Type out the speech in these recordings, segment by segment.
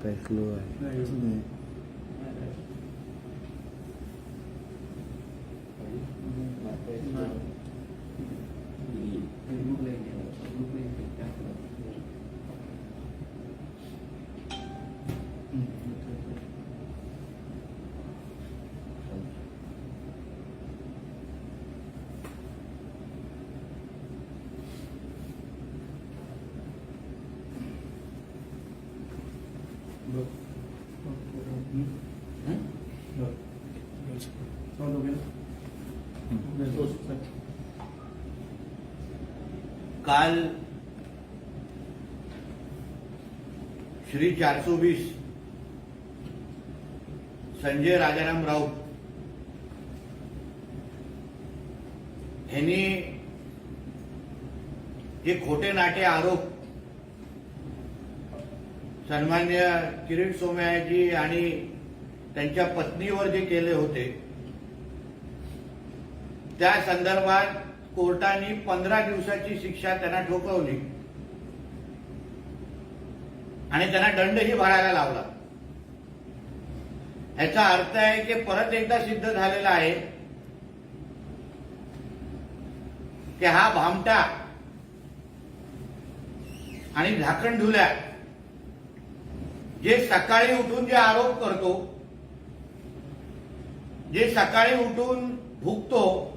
ไปข้าง आहे काल श्री चारसो वीस संजय राजाराम राऊत यांनी जे खोटे नाटे आरोप सन्मान्य किरीट सोमयाजी आणि त्यांच्या पत्नीवर जे केले होते त्या संदर्भात कोर्टाने पंधरा दिवसाची शिक्षा त्यांना ठोकवली. आणि त्यांना दंडही भरायला लावला. याचा अर्थ आहे की परत एकदा सिद्ध झालेला आहे की हा भामटा आणि झाकण धुल्या जे सकाळी उठून जे आरोप करतो जे सकाळी उठून भुगतो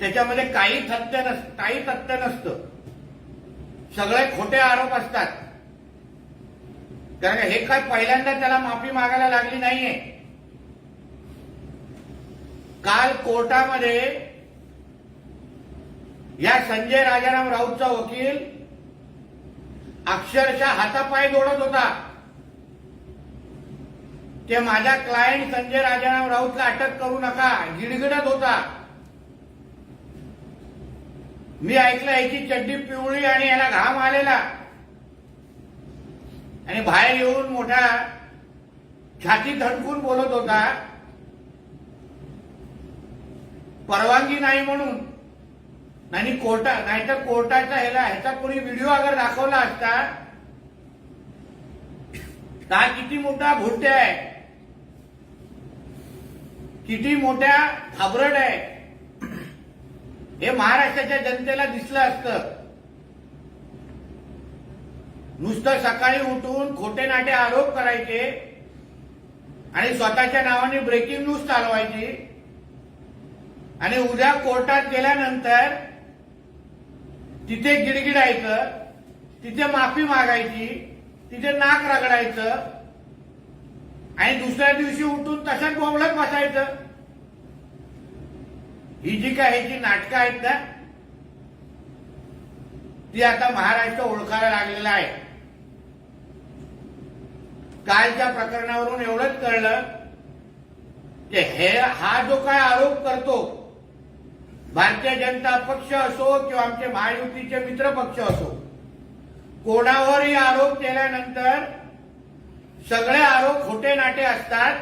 त्याच्यामध्ये काही तथ्य नस काही तथ्य नसतं. सगळे खोटे आरोप असतात. कारण हे काय पहिल्यांदा त्याला माफी मागायला लागली नाहीये. काल कोर्टामध्ये या संजय राजाराम राऊतचा वकील अक्षरशः हातापाय जोडत होता. ते माझ्या क्लायंट संजय राजाराम राऊतला अटक करू नका गिडगिडत होता. मी ऐकलं याची चड्डी पिवळी आणि याला घाम आलेला. आणि बाहेर येऊन मोठा छाती धडकून बोलत होता. परवानगी नाही म्हणून. नाही कोर्टा नाहीतर कोर्टाचा ह्याला ह्याचा कोणी व्हिडिओ अगर दाखवला असता का हा किती मोठा भुट्या आहे. किती मोठ्या घाबरट आहे. हे महाराष्ट्राच्या जनतेला दिसलं असतं. नुसतं सकाळी उठून खोटे नाटे आरोप करायचे आणि स्वतःच्या नावाने ब्रेकिंग न्यूज चालवायची. आणि उद्या कोर्टात गेल्यानंतर तिथे गिडगिडायचं तिथे माफी मागायची तिथे नाक रगडायचं आणि दुसऱ्या दिवशी उठून तशाच बोबलत बसायचं. ही जी काय ह्याची नाटकं आहेत ना ती आता महाराष्ट्र ओळखायला लागलेला आहे. कालच्या प्रकरणावरून एवढंच कळलं की हे हा जो काय आरोप करतो भारतीय जनता पक्ष असो किंवा आमचे महायुतीचे मित्र पक्ष असो कोणावरही आरोप केल्यानंतर सगळे आरोप खोटे नाटे असतात.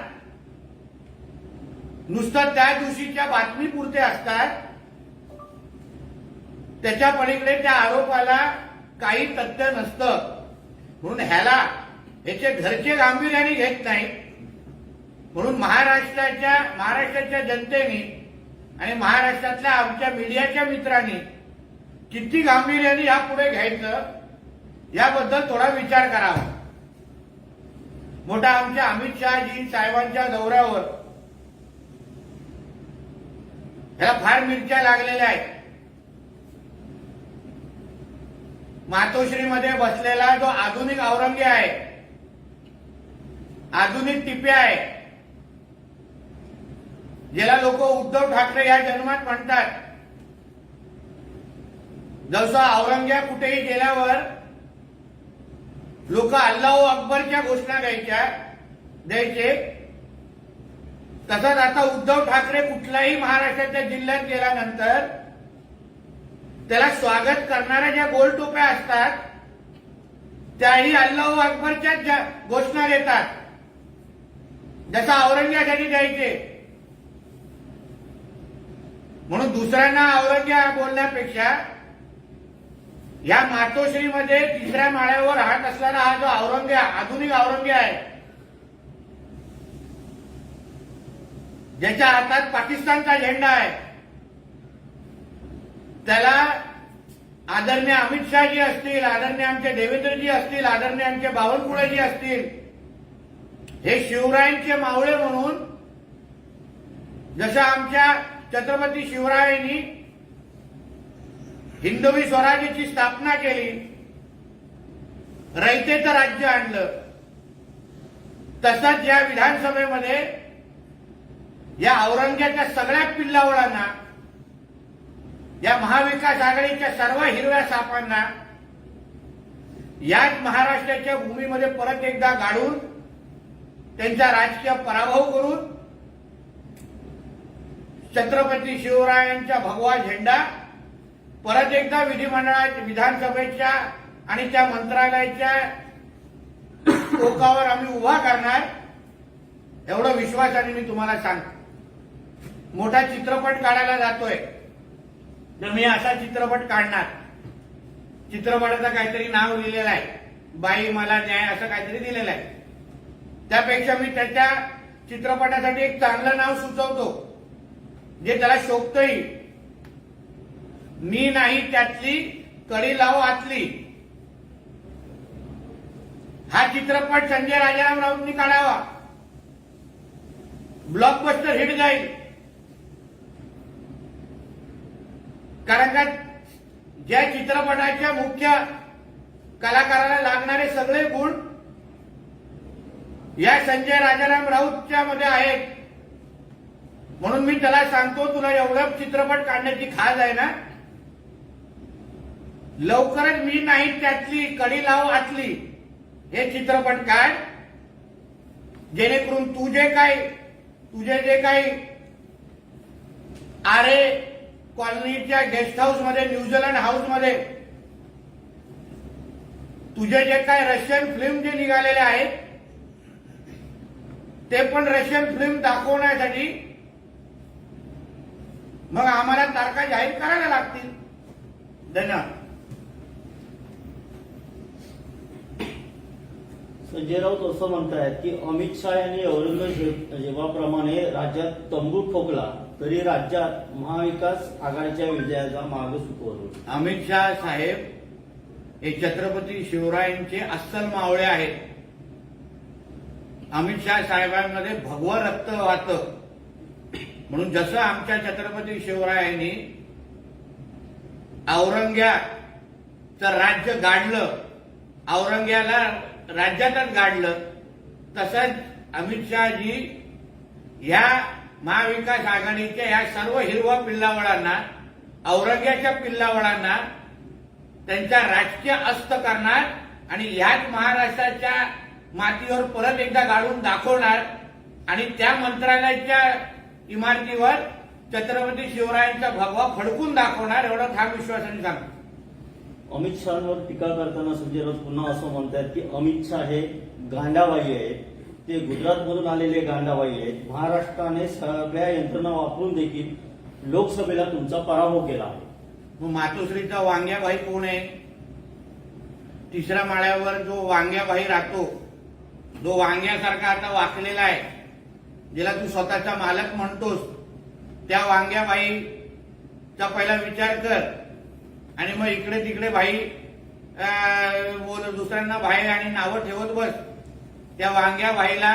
नुसतं त्या दिवशीच्या बातमीपुरते असतात. त्याच्या पलीकडे त्या आरोपाला काही तथ्य नसतं. म्हणून ह्याला ह्याचे घरचे गांभीर्याने घेत नाही. म्हणून महाराष्ट्राच्या महाराष्ट्राच्या जनतेने आणि महाराष्ट्रातल्या आमच्या मीडियाच्या मित्रांनी किती गांभीर्याने यापुढे घ्यायचं याबद्दल थोडा विचार करावा. मोठा आमच्या अमित शहाजी साहेबांच्या दौऱ्यावर ह्याला फार मिरच्या लागलेल्या आहेत. मातोश्रीमध्ये बसलेला जो आधुनिक औरंगी आहे आधुनिक टिपे आहे ज्याला लोक उद्धव ठाकरे या जन्मात म्हणतात. जसं औरंग्या कुठेही गेल्यावर लोक अल्लाह अकबरच्या घोषणा द्यायच्या द्यायचे तसंच आता उद्धव ठाकरे कुठल्याही महाराष्ट्राच्या जिल्ह्यात गेल्यानंतर त्याला स्वागत करणाऱ्या ज्या गोलटोप्या असतात त्याही अल्लाह अकबरच्याच घोषणा देतात जसा औरंग्यासाठी द्यायचे. म्हणून दुसऱ्यांना औरंग्या बोलण्यापेक्षा या मातोश्रीमध्ये तिसऱ्या माळ्यावर राहत असणारा हा जो औरंग्या आधुनिक औरंग्या आहे ज्याच्या हातात पाकिस्तानचा झेंडा आहे त्याला आदरणीय अमित शहाजी असतील आदरणीय आमचे देवेंद्रजी असतील आदरणीय आमचे बावनकुळेजी असतील हे शिवरायांचे मावळे म्हणून जसं आमच्या छत्रपती शिवरायांनी हिंदवी स्वराज्याची स्थापना केली रयतेचं राज्य आणलं तसंच या विधानसभेमध्ये या औरंग्याच्या सगळ्या पिल्लावळांना या महाविकास आघाडीच्या सर्व हिरव्या सापांना याच महाराष्ट्राच्या भूमीमध्ये परत एकदा गाडून त्यांचा राजकीय पराभव करून छत्रपती शिवरायांचा भगवा झेंडा परत एकदा विधिमंडळात विधानसभेच्या आणि त्या मंत्रालयाच्या टोकावर आम्ही उभा करणार एवढं विश्वासाने मी तुम्हाला सांगतो. मोठा चित्रपट काढायला जातोय. तर मी असा चित्रपट काढणार. चित्रपटाचं काहीतरी नाव लिहिलेलं आहे. बाई मला न्याय असं काहीतरी दिलेलं आहे. त्यापेक्षा मी त्याच्या चित्रपटासाठी एक चांगलं नाव सुचवतो जे त्याला शोभतही. मी नाही त्यातली कडी लाव आतली. हा चित्रपट संजय राजाराम राऊतनी काढावा. ब्लॉकबस्टर हिट जाईल. कारण का ज्या चित्रपटाच्या मुख्य कलाकाराला लागणारे सगळे गुण या संजय राजाराम राऊतच्या मध्ये आहेत. म्हणून मी त्याला सांगतो तुला एवढं चित्रपट काढण्याची खाज आहे ना? लवकरच मी नाही त्यातली कडी लाव आतली. हे चित्रपट काढ. जेणेकरून तुझे काय तुझे जे काही आरे कॉलनीच्या गेस्ट हाऊसमध्ये न्यूझीलंड हाऊसमध्ये तुझे जे काय रशियन फिल्म जे निघालेले आहेत ते पण रशियन फिल्म दाखवण्यासाठी मग आम्हाला तारखा जाहीर करायला लागतील. धन्यवाद. संजय राऊत असं म्हणतायत की अमित शहा यांनी औरंगजेबाप्रमाणे राज्यात तंबू ठोकला तरी राज्यात महाविकास आघाडीच्या विजयाचा मार्ग सुचवतो अमित शहा साहेब हे छत्रपती शिवरायांचे अस्सल मावळे आहेत. अमित शहा साहेबांमध्ये भगवं रक्त वाहतं. म्हणून जसं आमच्या छत्रपती शिवरायांनी औरंग्याचं राज्य गाडलं औरंग्याला राज्यातच गाडलं तसंच अमित शहाजी ह्या महाविकास आघाडीच्या ह्या सर्व हिरवा पिल्लावळांना औरंग्याच्या पिल्लावळांना त्यांचा राजकीय अस्त करणार आणि ह्याच महाराष्ट्राच्या मातीवर परत एकदा गाडून दाखवणार आणि त्या मंत्रालयाच्या इमारतीवर छत्रपती शिवरायांचा भगवा फडकून दाखवणार एवढा ठाम विश्वासाने सांगतो. अमित शहावर टीका करताना संजय राऊत पुन्हा असं म्हणतात की अमित शहा हे गांडाबाई आहेत. ते गुजरातमधून आलेले गांडाबाई आहेत. महाराष्ट्राने सगळ्या यंत्रणा वापरून देखील लोकसभेला तुमचा पराभव केला आहे. मग मातोश्रीचा वांग्याबाई कोण आहे? तिसऱ्या माळ्यावर जो वांग्याबाई राहतो जो वांग्यासारखा आता वाकलेला आहे ज्याला तू स्वतःचा मालक म्हणतोस त्या वांग्याबाईचा पहिला विचार कर. आणि मग इकडे तिकडे भाई बोल दुसऱ्यांना भाई आणि नावं ठेवत बस. त्या वांग्या भाईला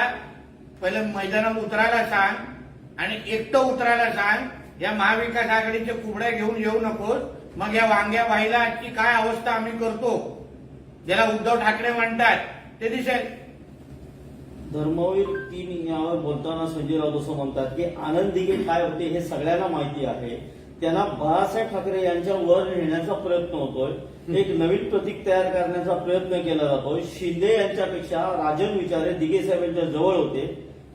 पहिलं मैदानात उतरायला सांग आणि एकटं उतरायला सांग. या महाविकास आघाडीच्या कुबड्या घेऊन येऊ नकोस. मग या वांग्या भाईला आजची काय अवस्था आम्ही करतो? ज्याला उद्धव ठाकरे म्हणतात. ते दिसेल धर्मवीर तीन यावर बोलताना संजय राऊत असं म्हणतात की आनंदी काय होते हे सगळ्यांना माहिती आहे. त्यांना बाळासाहेब ठाकरे यांच्या वर नेण्याचा प्रयत्न होतोय. एक नवीन प्रतीक तयार करण्याचा प्रयत्न केला जातोय. शिंदे यांच्यापेक्षा राजन विचारे दिघे साहेबांच्या जवळ होते.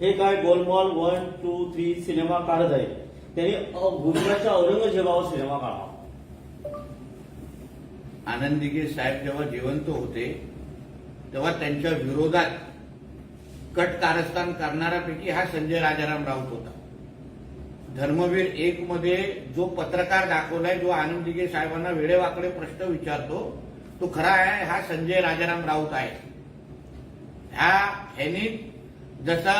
हे काय Golmaal one two three cinema काढत आहेत. त्यांनी गुजरातच्या औरंगजेबावर सिनेमा काढा आनंद दिघे साहेब जेव्हा जिवंत होते तेव्हा त्यांच्या विरोधात कट कारस्थान करणाऱ्यापैकी हा संजय राजाराम राऊत होता. धर्मवीर एक मध्ये जो पत्रकार दाखवलाय जो आनंद दिघे साहेबांना वेळेवाकडे प्रश्न विचारतो तो खरा आहे हा संजय राजाराम राऊत आहे. ह्या ह्यानी जसा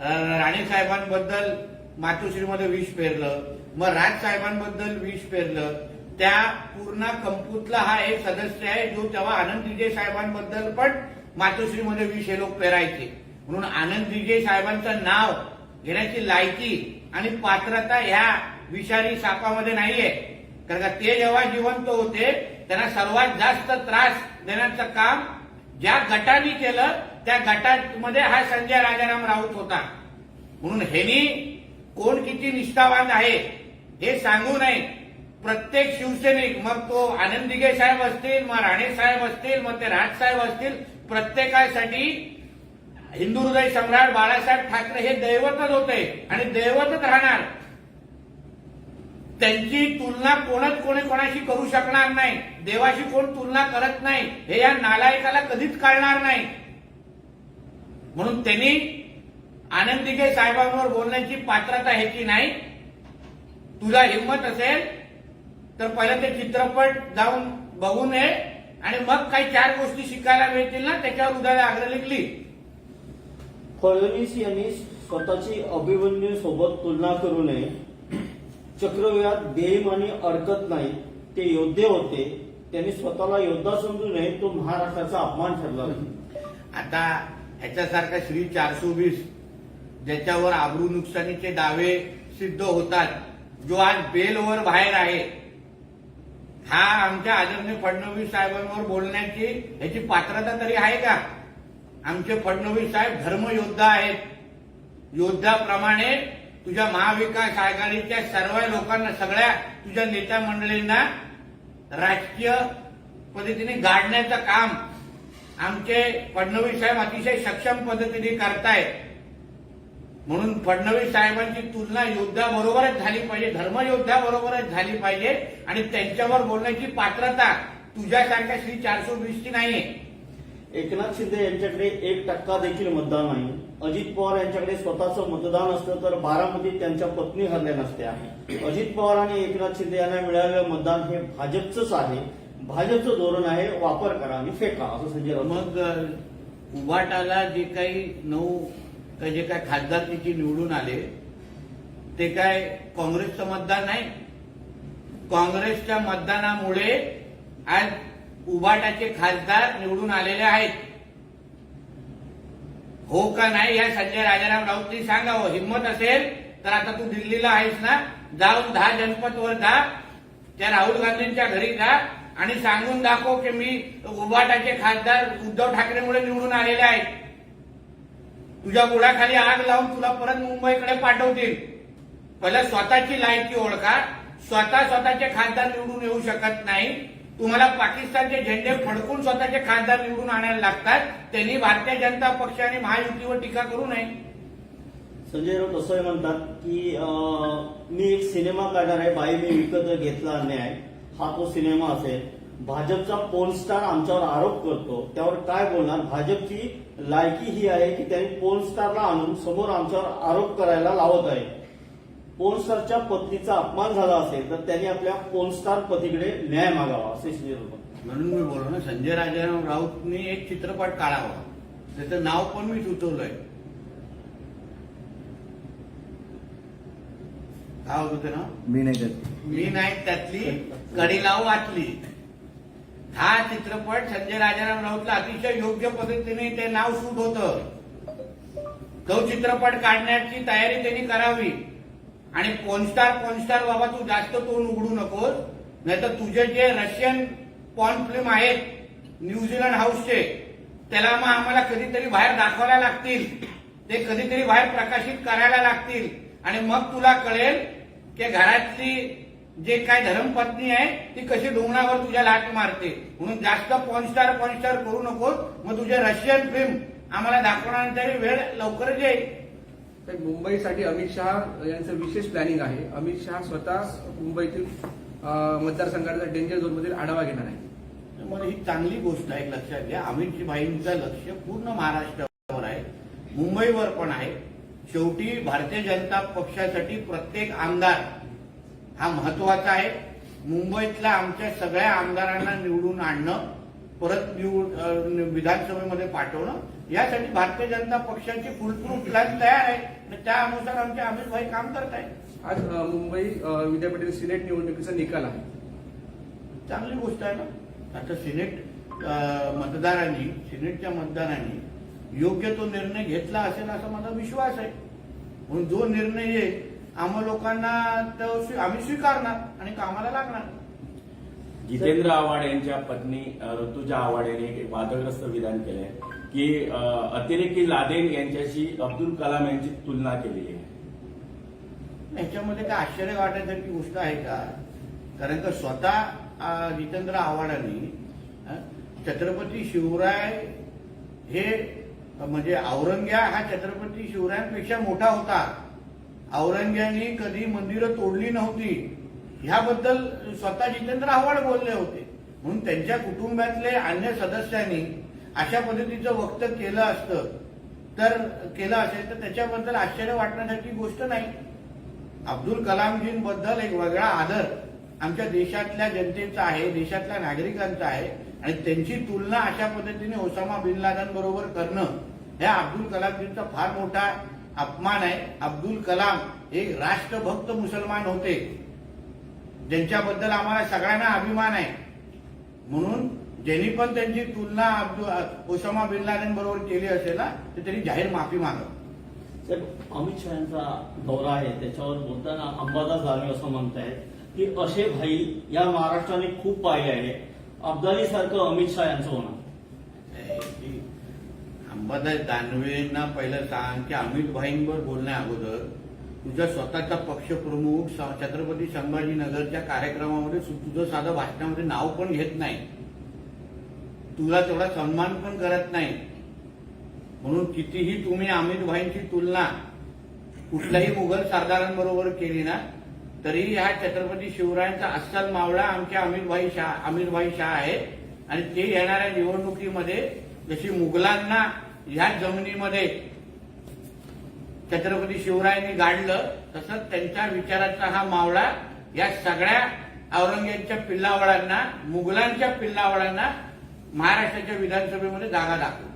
अं, राणे साहेबांबद्दल मातोश्रीमध्ये विष पेरलं मग राज साहेबांबद्दल विष पेरलं त्या पूर्ण कंपूतला हा एक सदस्य आहे जो तेव्हा आनंद दिजे साहेबांबद्दल पण मातोश्रीमध्ये विष हे लोक पेरायचे. म्हणून आनंद दिजे साहेबांचं नाव घेण्याची लायकी आणि पात्रता ह्या विषारी सापामध्ये नाहीये. कारण का ते जेव्हा जिवंत होते त्यांना सर्वात जास्त त्रास देण्याचं काम ज्या गटाने केलं त्या गटामध्ये हा संजय राजाराम राऊत होता. म्हणून हेनी कोण किती निष्ठावान आहे हे सांगू नये. प्रत्येक शिवसैनिक मग तो आनंदिगे साहेब असतील मग राणे साहेब असतील मग ते राज साहेब असतील प्रत्येकासाठी हिंदू हृदय सम्राट बाळासाहेब ठाकरे हे दैवतच होते आणि दैवतच राहणार. त्यांची तुलना कोणच कोणी कोणाशी करू शकणार नाही. देवाशी कोण तुलना करत नाही. हे या नालायकाला कधीच कळणार नाही. म्हणून त्यांनी आनंदिके साहेबांवर बोलण्याची पात्रता ह्याची नाही तुझा हिंमत असेल तर पहिलं ते चित्रपट जाऊन बघू नये आणि मग काही चार गोष्टी शिकायला मिळतील ना त्याच्यावर उद्याला आग्रह लिखली. फडणवीस यांनी स्वतःची अभिमन्यू सोबत तुलना करू नये. चक्रव्यूहात बेम आणि अडकत नाही. ते योद्धे होते. त्यांनी स्वतःला योद्धा समजू नये तो महाराष्ट्राचा अपमान ठरला. आता ह्याच्यासारखा श्री चारशे वीस ज्याच्यावर आबरू नुकसानीचे दावे सिद्ध होतात जो आज बेलवर बाहेर आहे. हा आमच्या आदरणीय फडणवीस साहेबांवर बोलण्याची ह्याची पात्रता तरी आहे का? आमचे फडणवीस साहेब धर्मयोद्धा आहेत. योद्धाप्रमाणे तुझ्या महाविकास आघाडीच्या सर्व लोकांना सगळ्या तुझ्या नेत्या मंडळींना राजकीय पद्धतीने गाडण्याचं काम आमचे फडणवीस साहेब अतिशय सक्षम पद्धतीने करतायत. म्हणून फडणवीस साहेबांची तुलना योद्ध्याबरोबरच झाली पाहिजे धर्मयोद्ध्याबरोबरच झाली पाहिजे आणि त्यांच्यावर बोलण्याची पात्रता तुझ्यासारख्या श्री चारशे वीसची नाहीये. एकनाथ शिंदे यांच्याकडे एक टक्का देखील मतदान नाही. अजित पवार यांच्याकडे स्वतःचं मतदान असतं तर बारामतीत त्यांच्या पत्नी हरल्या नसत्या. अजित पवार आणि एकनाथ शिंदे यांना मिळालेलं मतदान हे भाजपचंच आहे. भाजपचं धोरण आहे वापर करा आणि फेका असं संजय मग उभाटाला जे काही नऊ का जे काय खासदार तिथे निवडून आले ते काय काँग्रेसचं मतदान नाही? काँग्रेसच्या मतदानामुळे आज उभाटाचे खासदार निवडून आलेले आहेत. हो का नाही या संजय राजाराम राऊतनी सांगावं हो, हिंमत असेल तर आता तू दिल्लीला आहेस ना? जाऊन दहा जनपदवर जा त्या राहुल गांधींच्या घरी जा आणि सांगून दाखव की मी उभाटाचे खासदार उद्धव ठाकरेमुळे निवडून आलेले आहेत. तुझ्या गुळाखाली आग लावून तुला परत मुंबईकडे पाठवतील. पहिला स्वतःची लायकी ओळखा. स्वतः स्वतःचे खासदार निवडून येऊ शकत नाही. तुम्हाला पाकिस्तानचे झेंडे फडकून स्वतःचे खासदार निवडून आणायला लागतात. त्यांनी भारतीय जनता पक्ष आणि महायुतीवर टीका करू नये. संजय राऊत असं म्हणतात की मी एक सिनेमा काढणार आहे बाई मी विकत घेतला न्याय हा तो सिनेमा असेल. भाजपचा पोल स्टार आमच्यावर आरोप करतो. त्यावर काय बोलणार? भाजपची लायकी ही आहे की त्यांनी पोल स्टारला आणून समोर आमच्यावर आरोप करायला लावत आहे. पोल स्टारच्या पत्नीचा अपमान झाला असेल तर त्यांनी आपल्या पोल स्टार पतीकडे न्याय मागावा असे म्हणतात. म्हणून मी बोललो ना संजय राजाराम राऊतनी एक चित्रपट काढावा. त्याचं नाव पण मी सुचवलंय. काय होतं नाव? मी नाही करत मी नाही त्यातली कडी लावू वाचली. हा चित्रपट संजय राजाराम राऊतला अतिशय योग्य पद्धतीने ते नाव सूट होतं. तो चित्रपट काढण्याची तयारी त्यांनी करावी. आणि पॉनस्टार पॉनस्टार बाबा तू जास्त तोंड उघडू नकोस. नाहीतर तुझे जे रशियन पॉन फिल्म आहेत न्यूझीलंड हाऊसचे त्याला मग आम्हाला कधीतरी बाहेर दाखवायला लागतील. ते कधीतरी बाहेर प्रकाशित करायला लागतील. आणि मग तुला कळेल की घरातली जे काय धर्मपत्नी आहे ती कशी डोंगणावर तुझ्या लाट मारते. म्हणून जास्त पॉन स्टार करू नकोस. मग तुझे रशियन फिल्म आम्हाला दाखवण्याची वेळ लवकरच येईल. तर मुंबईसाठी अमित शहा यांचं विशेष प्लॅनिंग आहे. अमित शहा स्वतः मुंबईतील मतदारसंघाचा डेंजर झोनमधील आढावा घेणार आहे. मला ही चांगली गोष्ट आहे लक्षात घ्या. अमित भाईंचं लक्ष पूर्ण महाराष्ट्रावर आहे. मुंबईवर पण आहे. शेवटी भारतीय जनता पक्षासाठी प्रत्येक आमदार हा महत्त्वाचा आहे. मुंबईतल्या आमच्या सगळ्या आमदारांना निवडून आणणं परत निवड विधानसभेमध्ये पाठवणं यासाठी भारतीय जनता पक्षाची फुलप्रूफ प्लॅन तयार आहे. आणि त्या अनुसार आमचे अमित भाई काम करत आहेत आज मुंबई विद्यापीठातील सिनेट निवडणुकीचा निकाल आहे. चांगली गोष्ट आहे ना. आता सिनेट मतदारांनी सिनेटच्या मतदारांनी योग्य तो निर्णय घेतला असेल असा माझा विश्वास आहे. म्हणून जो निर्णय येईल आम्हा लोकांना तो आम्ही स्वीकारणार आणि कामाला लागणार. जितेंद्र आव्हाड यांच्या पत्नी ऋतुजा आव्हाड यांनी एक वादग्रस्त विधान केलंय. की अतिरेकी लादेन यांच्याशी अब्दुल कलाम यांची तुलना केलेली आहे. याच्यामध्ये काय आश्चर्य वाटण्यासारखी गोष्ट आहे का? कारण का स्वतः जितेंद्र आव्हाडांनी छत्रपती शिवराय हे म्हणजे औरंग्या हा छत्रपती शिवरायांपेक्षा मोठा होता. औरंग्यानी कधी मंदिरं तोडली नव्हती. ह्याबद्दल स्वतः जितेंद्र आव्हाड बोलले होते. म्हणून त्यांच्या कुटुंबातले अन्य सदस्यांनी अशा पद्धतीचं वक्तव्य केलं असतं तर केलं असेल तर त्याच्याबद्दल आश्चर्य वाटण्यासारखी गोष्ट नाही. अब्दुल कलामजींबद्दल एक वेगळा आदर आमच्या देशातल्या जनतेचा आहे देशातल्या नागरिकांचा आहे आणि त्यांची तुलना अशा पद्धतीने ओसामा बिन लादन बरोबर करणं ह्या अब्दुल कलामजींचा फार मोठा अपमान आहे. अब्दुल कलाम एक राष्ट्रभक्त मुसलमान होते. ज्यांच्याबद्दल आम्हाला सगळ्यांना अभिमान आहे. म्हणून ज्यांनी पण त्यांची तुलना ओसामा बिन लादेन बरोबर केली असेल ना तर त्यांनी जाहीर माफी मागावं. साहेब अमित शहाचा दौरा आहे त्याच्यावर बोलताना अंबादास दानवे असं म्हणतायत की असे भाई या महाराष्ट्राने खूप पाहिले आहे. अब्दाली सारखं अमित शहा यांचं होणार? अंबादास दानवेंना पहिलं सांग की अमित भाईंवर बोलण्या अगोदर तुझ्या स्वतःचा पक्षप्रमुख छत्रपती संभाजीनगरच्या कार्यक्रमामध्ये तुझं साधं भाषणामध्ये नाव पण घेत नाही. तुला तेवढा सन्मान पण करत नाही. म्हणून कितीही तुम्ही अमित भाईंची तुलना कुठल्याही मुघल सरदारांबरोबर केली ना तरी हा छत्रपती शिवरायांचा अस्सल मावळा आमच्या अमितभाई शाह अमितभाई शाह आहे. आणि ते येणाऱ्या निवडणुकीमध्ये जशी मुघलांना ह्या जमिनीमध्ये छत्रपती शिवरायांनी गाडलं तसंच त्यांच्या विचाराचा हा मावळा या सगळ्या औरंगजेबच्या पिल्लावळांना मुघलांच्या पिल्लावळांना महाराष्ट्राच्या विधानसभेमध्ये जागा दाखवू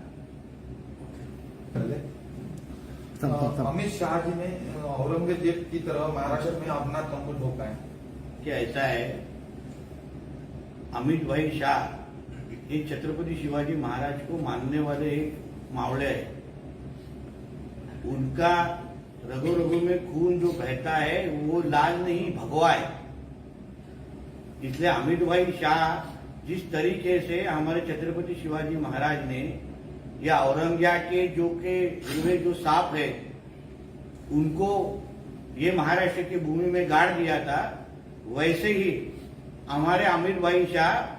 थांब, थांब, थांब. अमित शाह जी ने औरंगज़ेब की तरह महाराष्ट्र में अपना तंबू ठोका है कि ऐसा है अमित भाई शाह ये छत्रपति शिवाजी महाराज को मानने वाले एक मावड़े हैं उनका रगो रगो में खून जो बहता है वो लाल नहीं भगवा है. इसलिए अमित भाई शाह जिस तरीके से हमारे छत्रपति शिवाजी महाराज ने या औरंगिया के जो के हिरवे जो सांप है, उनको ये महाराष्ट्र की भूमि में गाड़ दिया था, वैसे ही हमारे अमित भाई शाह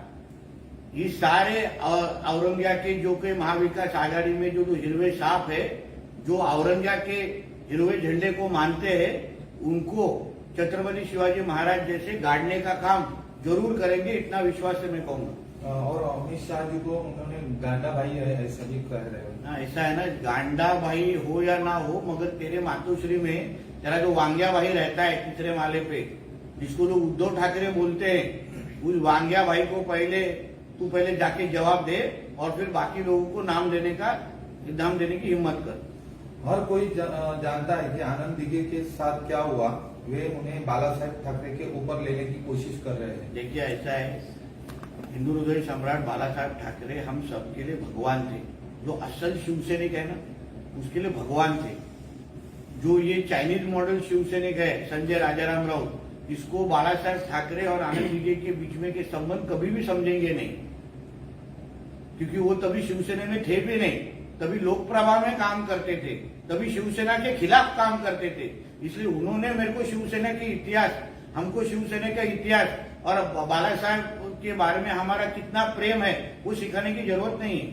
ये सारे औ- औरंगिया के जो के महाविकास आघाड़ी में जो जो हिरवे साफ़ है, जो औरंगिया के हिरवे झंडे को मानते हैं, उनको छत्रपति शिवाजी महाराज जैसे गाड़ने का काम ज़रूर करेंगे इतना विश्वास से मैं कहूँगा। और अमित शाह जी को उन्होंने गांडा भाई है ऐसा भी कह रहे हैं। हाँ, ऐसा है ना गांडा भाई हो या ना हो मगर तेरे मातोश्री में तेरा जो वांग्या भाई रहता है तीसरे माले पे जिसको लोग उद्धव ठाकरे बोलते हैं उस वांग्या भाई को पहले तू पहले जाके जवाब दे और फिर बाकी लोगों को नाम देने का नाम देने की हिम्मत कर। हर कोई जा- जानता है कि आनंद दिघे के साथ क्या हुआ। वे उन्हें बाला साहेब ठाकरे के ऊपर लेने की कोशिश कर रहे हैं। देखिए ऐसा है हिंदू हृदय सम्राट बाला साहब ठाकरे हम सबके लिए भगवान थे। जो असल शिवसैनिक है ना उसके लिए भगवान थे। जो ये चाइनीज़ मॉडल शिवसैनिक है संजय राजाराम राउत इसको बाला साहेब ठाकरे और आनंद विजय के बीच में के संबंध कभी भी समझेंगे नहीं। क्योंकि वो तभी शिवसेना में थे भी नहीं तभी लोक प्रभा में काम करते थे तभी शिवसेना के खिलाफ काम करते थे। इसलिए उन्होंने मेरे को शिवसेना के इतिहास हमको शिवसेना का इतिहास और बाला साहब के बारे में हमारा कितना प्रेम है वो सिखाने की ज़रूरत नहीं है।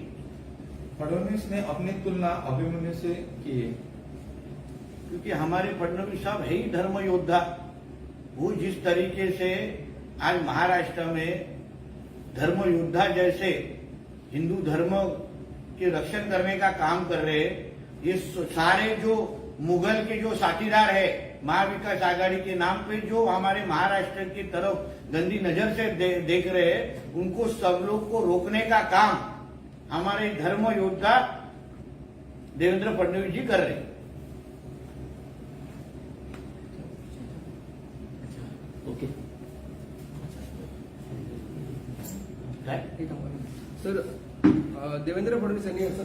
फडणवीस ने अपनी तुलना अभिमन्यु से की है। क्योंकि हमारे फडणवीस साहब है ही धर्म योद्धा वो जिस तरीके से आज महाराष्ट्र में धर्म योद्धा जैसे हिंदू धर्म के रक्षण करने का काम कर रहे हैं ये सारे जो मुगल के जो साथीदार है महाविकास आघाड़ी के नाम पे जो हमारे महाराष्ट्र की तरफ़ गंदी नज़र से दे, देख रहे हैं उनको सब लोग को रोकने का काम हमारे धर्म योद्धा देवेंद्र फडणवीस जी कर रहे हैं। ओके। सर देवेंद्र फडणवीस यांनी असं